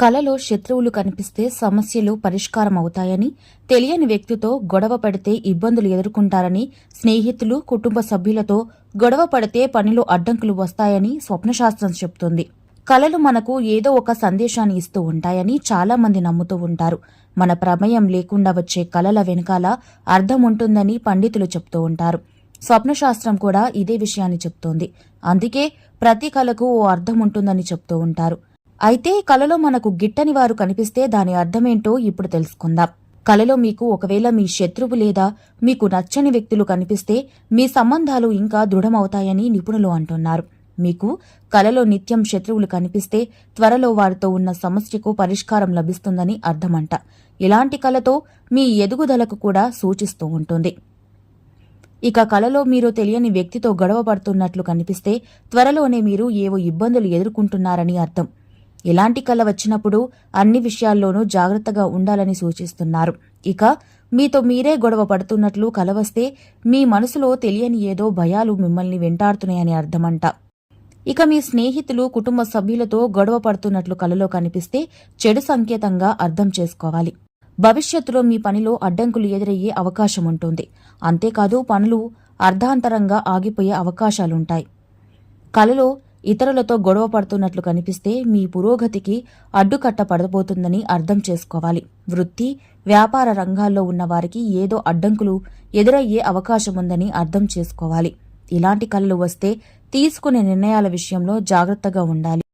కలలో శత్రువులు కనిపిస్తే సమస్యలు పరిష్కారం అవుతాయని తెలియని వ్యక్తితో గొడవ పడితే ఇబ్బందులు ఎదుర్కొంటారని స్నేహితులు కుటుంబ సభ్యులతో గొడవ పడితే పనిలో అడ్డంకులు వస్తాయని స్వప్నశాస్త్రం చెప్తుంది. కలలు మనకు ఏదో ఒక సందేశాన్ని ఇస్తూ ఉంటాయని చాలా మంది నమ్ముతూ ఉంటారు. మన ప్రమేయం లేకుండా వచ్చే కలల వెనుకాల అర్థం ఉంటుందని పండితులు చెప్తూ ఉంటారు. స్వప్నశాస్త్రం కూడా ఇదే విషయాన్ని చెప్తోంది. అందుకే ప్రతి కలకు ఓ అర్థం ఉంటుందని చెప్తూ ఉంటారు. అయితే కలలో మనకు గిట్టని వారు కనిపిస్తే దాని అర్థమేంటో ఇప్పుడు తెలుసుకుందాం. కలలో మీకు ఒకవేళ మీ శత్రువు లేదా మీకు నచ్చని వ్యక్తులు కనిపిస్తే మీ సంబంధాలు ఇంకా దృఢమవుతాయని నిపుణులు అంటున్నారు. మీకు కలలో నిత్యం శత్రువులు కనిపిస్తే త్వరలో వారితో ఉన్న సమస్యకు పరిష్కారం లభిస్తుందని అర్థమంట. ఇలాంటి కలతో మీ ఎదుగుదలకు కూడా సూచిస్తూ ఉంటుంది. ఇక కలలో మీరు తెలియని వ్యక్తితో గొడవ పడుతున్నట్లు కనిపిస్తే త్వరలోనే మీరు ఏవో ఇబ్బందులు ఎదుర్కొంటున్నారని అర్థం. ఇలాంటి కళ వచ్చినప్పుడు అన్ని విషయాల్లోనూ జాగ్రత్తగా ఉండాలని సూచిస్తున్నారు. ఇక మీతో మీరే గొడవ పడుతున్నట్లు కలవస్తే మీ మనసులో తెలియని ఏదో భయాలు మిమ్మల్ని వెంటాడుతున్నాయని అర్థమంట. ఇక మీ స్నేహితులు కుటుంబ సభ్యులతో గొడవ పడుతున్నట్లు కలలో కనిపిస్తే చెడు సంకేతంగా అర్థం చేసుకోవాలి. భవిష్యత్తులో మీ పనిలో అడ్డంకులు ఎదురయ్యే అవకాశం ఉంటుంది. అంతేకాదు పనులు అర్ధాంతరంగా ఆగిపోయే అవకాశాలుంటాయి. కలలో ఇతరులతో గొడవ పడుతున్నట్లు కనిపిస్తే మీ పురోగతికి అడ్డుకట్ట పడబోతుందని అర్థం చేసుకోవాలి. వృత్తి వ్యాపార రంగాల్లో ఉన్న వారికి ఏదో అడ్డంకులు ఎదురయ్యే అవకాశముందని అర్థం చేసుకోవాలి. ఇలాంటి కళలు వస్తే తీసుకునే నిర్ణయాల విషయంలో జాగ్రత్తగా ఉండాలి.